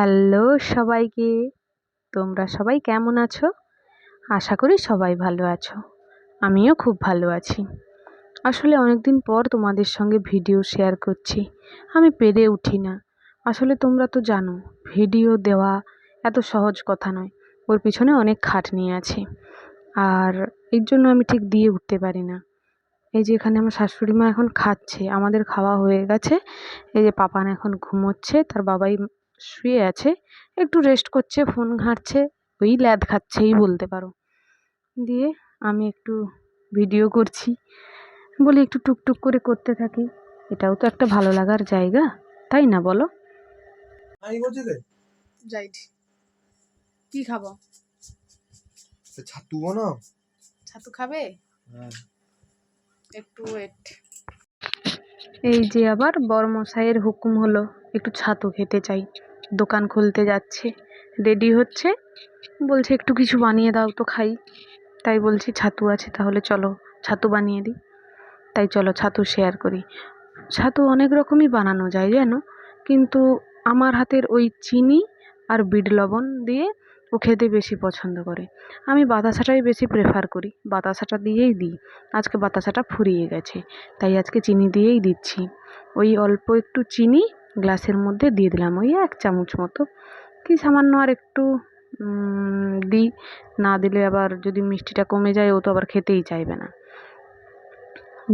Hello সবাইকে। তোমরা সবাই কেমন আছো? আশা করি সবাই ভালো আছো। আমিও খুব ভালো আছি। আসলে অনেক দিন পর তোমাদের সঙ্গে ভিডিও শেয়ার করছি। আমি পেরে উঠি না। আসলে তোমরা তো জানো, ভিডিও দেওয়া এত সহজ কথা নয়। ওর পিছনে অনেক খাটনি আছে। আর এর জন্য আমি ঠিক দিয়ে উঠতে পারি না। এই যে এখানে আমার শাশুড়ি মা এখন খাচ্ছে। আমাদের খাওয়া হয়ে গেছে। এই যে পাপান এখন ঘুমোচ্ছে। তার বাবাই শুয়ে আছে একটু রেস্ট করছে ফোন ঘাঁটছে ওই ল্যাদ খাচ্ছেই বলতে পারো। দিয়ে আমি একটু ভিডিও করছি। বলি একটু টুকটুক করে করতে থাকি। এটাও তো একটা ভালো লাগার জায়গা তাই না বলো? বলছি কি খাব? ছাতু বানাও। ছাতু খাবে? হ্যাঁ। একটু ওয়েট এই যে আবার বড়মশাইয়ের হুকুম হলো একটু ছাতু খেতে চাই। দোকান খুলতে যাচ্ছে। রেডি হচ্ছে। বলছে, একটু কিছু বানিয়ে দাও তো খাই। তাই বলছি, ছাতু আছে, তাহলে চলো ছাতু বানিয়ে দিই। তাই চলো ছাতু শেয়ার করি। ছাতু অনেক রকমই বানানো যায়, জানো? কিন্তু আমার হাতের ওই চিনি আর বিট লবণ দিয়ে ও খেতে বেশি পছন্দ করে। আমি বাতাসাটাই বেশি প্রেফার করি। বাতাসাটা দিয়েই দিই। আজকে বাতাসাটা ফুরিয়ে গেছে। তাই আজকে চিনি দিয়েই দিচ্ছি। ওই অল্প একটু চিনি গ্লাসের মধ্যে দিয়ে দিলাম। ওই এক চামচ মতো। কি সামান্য আর একটু দিই। না দিলে আবার যদি মিষ্টিটা কমে যায়, ও তো আবার খেতেই চাইবে না।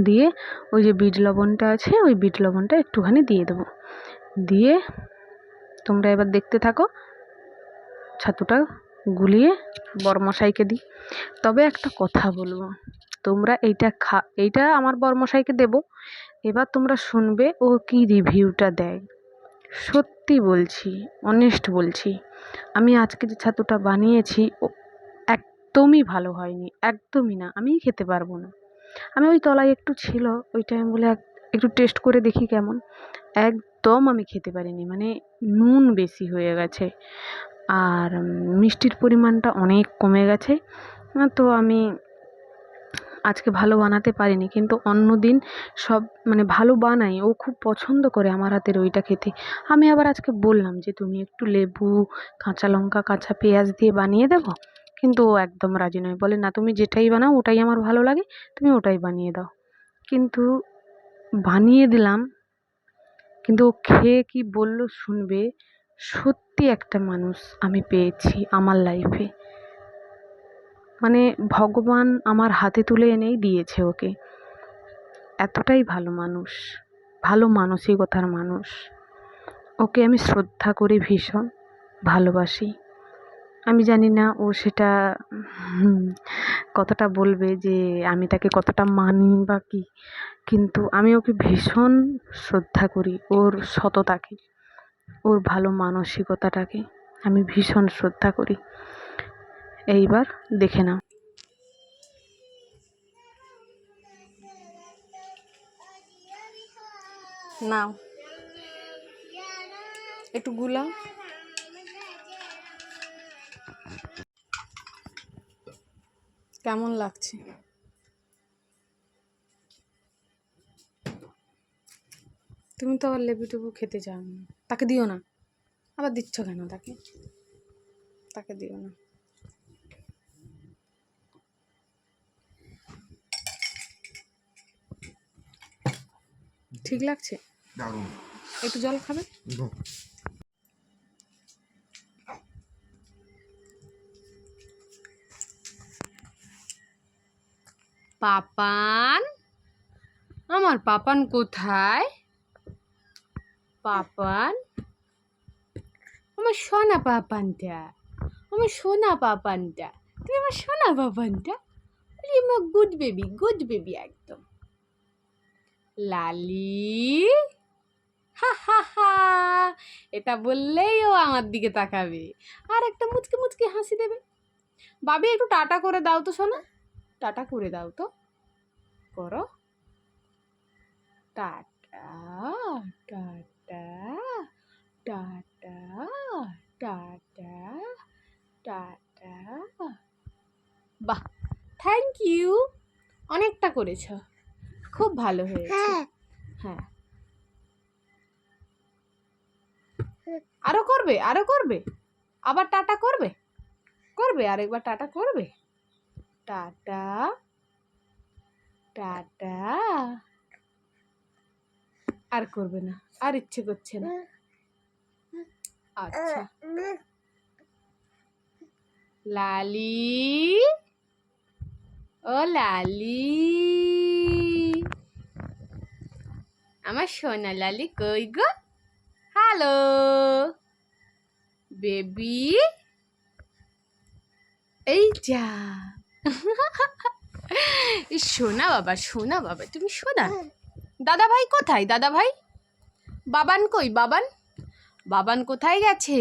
দিয়ে ওই যে বিট লবণটা আছে, ওই বিট লবণটা একটুখানি দিয়ে দেবো। দিয়ে তোমরা এবার দেখতে থাকো। ছাতুটা গুলিয়ে বরমশাইকে দিই। তবে একটা কথা বলব। তোমরা এইটা খা, এইটা আমার বরমশাইকে দেবো। এবার তোমরা শুনবে ও কি রিভিউটা দেয়। সত্যি বলছি অনেস্ট বলছি, আমি আজকে যে ছাতুটা বানিয়েছি, ও একদমই ভালো হয়নি, একদমই না আমি খেতে পারব না। আমি ওই তলায় একটু ছিল, ওই টাইম বলে এক- একটু টেস্ট করে দেখি কেমন। একদম আমি খেতে পারিনি মানে নুন বেশি হয়ে গেছে, আর মিষ্টির পরিমাণটা অনেক কমে গেছে। তো আমি আজকে ভালো বানাতে পারিনি, কিন্তু অন্য দিন সব মানে ভালো বানাই। ও খুব পছন্দ করে আমার হাতের ওইটা খেতে। আমি আবার আজকে বললাম যে, তুমি একটু লেবু, কাঁচা লঙ্কা, কাঁচা পেঁয়াজ দিয়ে বানিয়ে দেবো? কিন্তু ও একদম রাজি নয়। বলে, না, তুমি যেটাই বানাও, ওটাই আমার ভালো লাগে, তুমি ওটাই বানিয়ে দাও। কিন্তু বানিয়ে দিলাম, কিন্তু ও খেয়ে কি বলল শুনবে? সত্যি একটা মানুষ আমি পেয়েছি আমার লাইফে মানে ভগবান আমার হাতে তুলে এনেই দিয়েছে ওকে। এতটাই ভালো মানুষ, ভালো মানসিকতার মানুষ। ওকে আমি শ্রদ্ধা করি ভীষণ, ভালোবাসি। আমি জানি না ও সেটা কতটা বলবে যে আমি তাকে কতটা মানি বা কী, কিন্তু আমি ওকে ভীষণ শ্রদ্ধা করি ওর সততাকে, ওর ভালো মানসিকতাটাকে। আমি ভীষণ শ্রদ্ধা করি। এইবার দেখে নাও। নাও। একটু গুলাও। কেমন লাগছে? তুমি তো আবার লেবু টেবু খেতে চাও না। তাকে দিও না। আবার দিচ্ছ কেন তাকে? তাকে দিও না। ঠিক লাগছে? দারুণ। একটু জল খাবে পাপান? আমার পাপান কোথায়? পাপান? আমার সোনা পাপানটা। আমার সোনা পাপানটা। তুমি আমার সোনা পাপানটা? আমার গুড বেবি গুড বেবি একদম। লালি? হা হা এটা বললেই ও আমার দিকে তাকাবে। আর একটা মুচকে মুচকে হাসি দেবে। বাবি একটু টাটা করে দাও তো, সোনা। টাটা করে দাও তো। করো। Tata tata tata tata tata. বাহ, থ্যাংক ইউ। অনেকটা করেছ। খুব ভালো হয়েছে। হ্যাঁ। আরও করবে আরও করবে। আবার টাটা করবে। করবে আরেকবার টাটা করবে। Tata tata. আর করবে না আর ইচ্ছে করছে না। আচ্ছা। লালি ও লালি। আমার সোনা লালি কই গো? হ্যালো বেবি এই যা। সোনা বাবা সোনা বাবা তুমি সোনা? দাদা ভাই কোথায়? দাদা ভাই বাবান কই বাবান? বাবান কোথায় গেছে?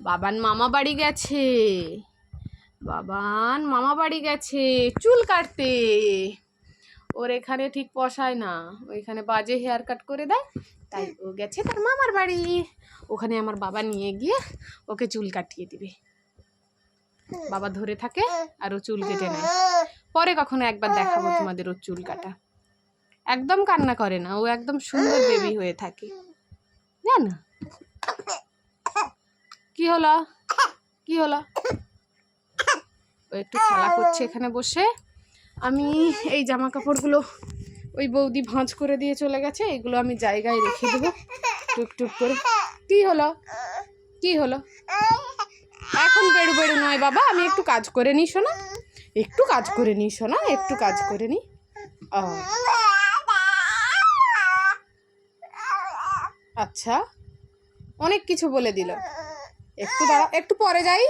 বাবান মামা বাড়ি গেছে। বাবান মামা বাড়ি গেছে চুল কাটতে। ওর এখানে ঠিক পশায় না। ওইখানে বাজে হেয়ার কাট করে দেয়, তাই ও গেছে তার মামার বাড়ি। ওখানে আমার বাবা নিয়ে গিয়ে ওকে চুল কাটিয়ে দিবে। বাবা ধরে থাকে আর ও চুল কেটে নেয়। পরে কখনো একবার দেখাবো তোমাদের ওর চুল কাটা। একদম কান্না করে না, ও একদম সুন্দর বেবি হয়ে থাকে। জানো? কি হলো? কি হলো? ও একটু খেলা করছে এখানে বসে। আমি এই জামা কাপড়গুলো ওই বৌদি ভাঁজ করে দিয়ে চলে গেছে, এগুলো আমি জায়গায় রেখে দেবো। টুক টুক করে। কি হলো? কি হলো? এখন বেড়ু বেড়ু নয় বাবা, আমি একটু কাজ করে নিই শোনা। একটু কাজ করে নিই শোনা, একটু কাজ করে নিই আচ্ছা অনেক কিছু বলে দিল। একটু দাঁড়া একটু পরে যাই।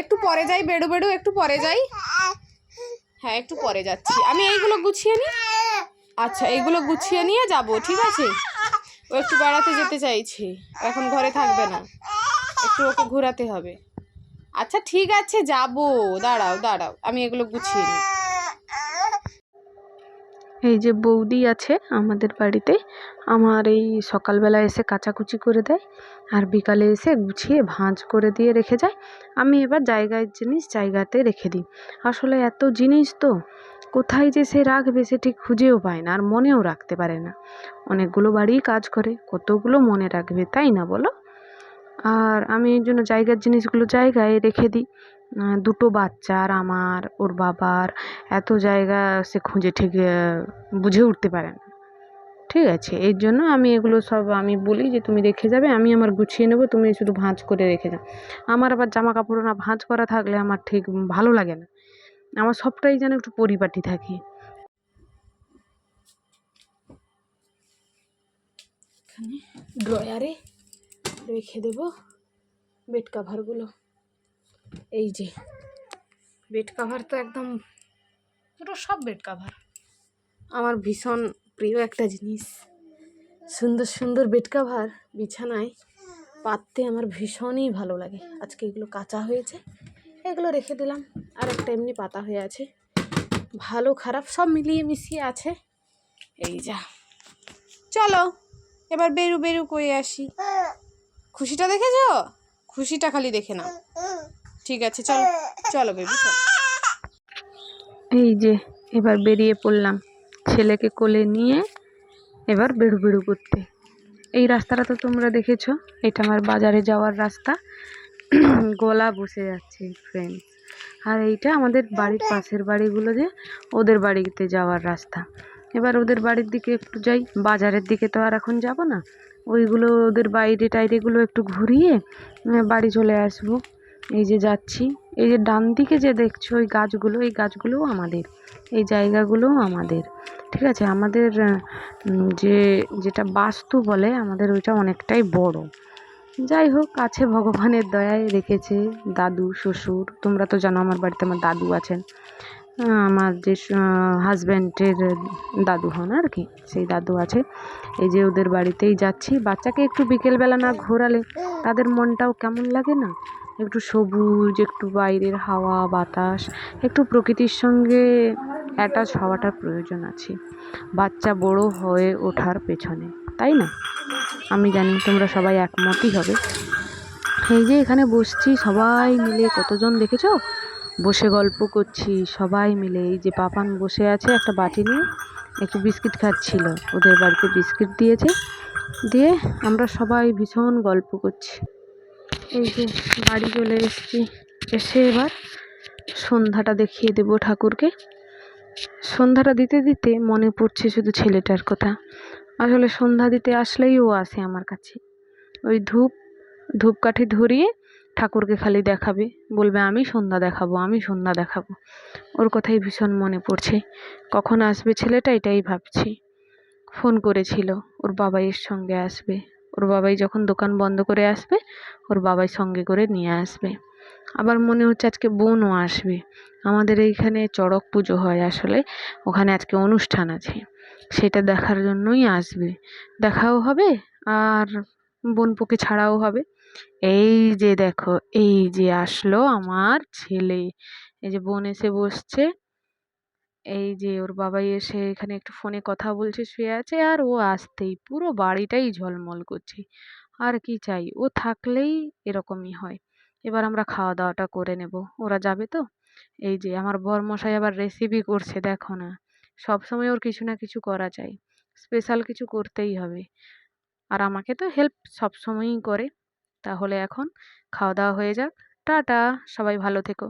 একটু পরে যাই বেড়ু বেড়ু একটু পরে যাই। হ্যাঁ একটু পরে যাচ্ছি। আমি এইগুলো গুছিয়ে নিই? আচ্ছা এইগুলো গুছিয়ে নিয়ে যাব, ঠিক আছে? ও একটু বেড়াতে যেতে চাইছি। এখন ঘরে থাকবে না। একটু ওকে ঘোরাতে হবে। আচ্ছা ঠিক আছে, যাব। দাঁড়াও দাঁড়াও। আমি এগুলো গুছিয়ে নিই। এই যে বৌদি আছে আমাদের বাড়িতে, আমার এই সকালবেলা এসে কাচাকুচি করে দেয় আর বিকালে এসে গুছিয়ে ভাঁজ করে দিয়ে রেখে যায়। আমি এবার জায়গায় জিনিস জায়গাতে রেখে দিই। আসলে এত জিনিস তো কোথায় যে সে রাখবে সে ঠিক খুঁজেও পায় না আর মনেও রাখতে পারে না। অনেকগুলো বাড়িই কাজ করে, কতগুলো মনে রাখবে তাই না বলো? আর আমি এই জন্য জায়গার জিনিসগুলো জায়গায় রেখে দিই। দুটো বাচ্চার, আমার, ওর বাবার, এত জায়গা সে খুঁজে ঠিক বুঝে উঠতে পারে না। ঠিক আছে, এর জন্য আমি এগুলো সব আমি বলি যে তুমি রেখে যাবে, আমি আমার গুছিয়ে নেব, তুমি শুধু ভাঁজ করে রেখে যাও। আমার আবার জামা কাপড় না ভাঁজ করা থাকলে আমার ঠিক ভালো লাগে না। আমার সবটাই যেন একটু পরিপাটি থাকে। ড্রয়ারে রেখে দেব বেড কাভারগুলো এই যে বেড কাভার তো একদম পুরো সব বেড কাভার আমার ভীষণ প্রিয় একটা জিনিস, সুন্দর সুন্দর বেড কাভার বিছানায় পাততে আমার ভীষণই ভালো লাগে। আজকে এগুলো কাঁচা হয়েছে, এগুলো রেখে দিলাম, আর একটা এমনি পাতা হয়ে আছে। ভালো, খারাপ, সব মিলিয়ে মিশিয়ে আছে। এই যা, চলো, এবার বেরু বেরু করে আসি। খুশিটা দেখেছ? খুশিটা খালি দেখে নাও। ঠিক আছে, চলো চলো বেবি চলো। এই যে, এবার বেরিয়ে পড়লাম। ছেলেকে কোলে নিয়ে এবার বেড়ু বেড়ু করতে। এই রাস্তাটা তো তোমরা দেখেছ, এটা আমার বাজারে যাওয়ার রাস্তা। গলা বসে যাচ্ছে ফ্রেন্ডস আর এইটা আমাদের বাড়ির পাশের বাড়িগুলো যে, ওদের বাড়িতে যাওয়ার রাস্তা। এবার ওদের বাড়ির দিকে একটু যাই, বাজারের দিকে তো আর এখন যাব না। ওইগুলো ওদের বাইরে টাইরেগুলো একটু ঘুরিয়ে বাড়ি চলে আসব। এই যে যাচ্ছি। এই যে ডান দিকে যে দেখছ ওই গাছগুলো, এই গাছগুলোও আমাদের। এই জায়গাগুলোও আমাদের। ঠিক আছে? আমাদের যে, যেটা বাস্তু বলে, আমাদের ওইটা অনেকটাই বড়। যাই হোক, আছে ভগবানের দয়ায় রেখেছে দাদু, শ্বশুর। তোমরা তো জানো আমার বাড়িতে আমার দাদু আছেন। আমার যে হাজব্যান্ডের দাদু হন আর কি, সেই দাদু আছে। এই যে ওদের বাড়িতেই যাচ্ছি। বাচ্চাকে একটু বিকেলবেলা না ঘোরালে তাদের মনটাও কেমন লাগে না? একটু সবুজ, একটু বাইরের হাওয়া, বাতাস, একটু প্রকৃতির সঙ্গে অ্যাটাচ হওয়াটার প্রয়োজন আছে। বাচ্চা বড় হয়ে ওঠার পেছনে, তাই না? আমি জানি তোমরা সবাই একমতই হবে। এই যে এখানে বসছি, সবাই মিলে কতজন দেখেছ? বসে গল্প করছি, সবাই মিলে। এই যে পাপান বসে আছে একটা বাটি নিয়ে, একটু বিস্কিট খাচ্ছিল। ওদের বাড়িতে বিস্কিট দিয়েছে। দিয়ে আমরা সবাই ভীষণ গল্প করছি। এই যে বাড়ি চলে এসেছি। এসে এবার সন্ধ্যাটা দেখিয়ে দেবো ঠাকুরকে। সন্ধ্যাটা দিতে দিতে মনে পড়ছে শুধু ছেলেটার কথা। আসলে সন্ধ্যা দিতে আসলেই ও আসে আমার কাছে। ওই ধূপ, ধূপকাঠি ধরিয়ে ঠাকুরকে খালি দেখাবে, বলবে, আমি সন্ধ্যা দেখাবো, আমি সন্ধ্যা দেখাবো। ওর কথাই ভীষণ মনে পড়ছে। কখন আসবে ছেলেটা? এটাই ভাবছি। ফোন করেছিল, ওর বাবাইয়ের সঙ্গে আসবে। ওর বাবাই যখন দোকান বন্ধ করে আসবে, ওর বাবাই সঙ্গে করে নিয়ে আসবে। আবার মনে হচ্ছে আজকে বোনও আসবে। আমাদের এইখানে চড়ক পুজো হয় আসলে, ওখানে আজকে অনুষ্ঠান আছে। সেটা দেখার জন্যই আসবে। দেখাও হবে, আর বোনপোকে ছাড়াও হবে। এই যে দেখো, এই যে আসলো আমার ছেলে। এই যে বোন এসে বসছে। এই যে ওর বাবাই এসে এখানে একটু ফোনে কথা বলছে, শুয়ে আছে আর ও আসতেই পুরো বাড়িটাই ঝলমল করছে। আর কি চাই, ও থাকলেই এরকমই হয়। এবার আমরা খাওয়া দাওয়াটা করে নেব। ওরা যাবে তো? এই যে আমার বরমশাই আবার রেসিপি করছে, দেখো না। সব সময় ওর কিছু না কিছু করা চাই। স্পেশাল কিছু করতেই হবে। আর আমাকে তো হেল্প সব সময়ই করে। তাহলে এখন খাওয়া দাওয়া হয়ে যাক। টাটা সবাই ভালো থেকো।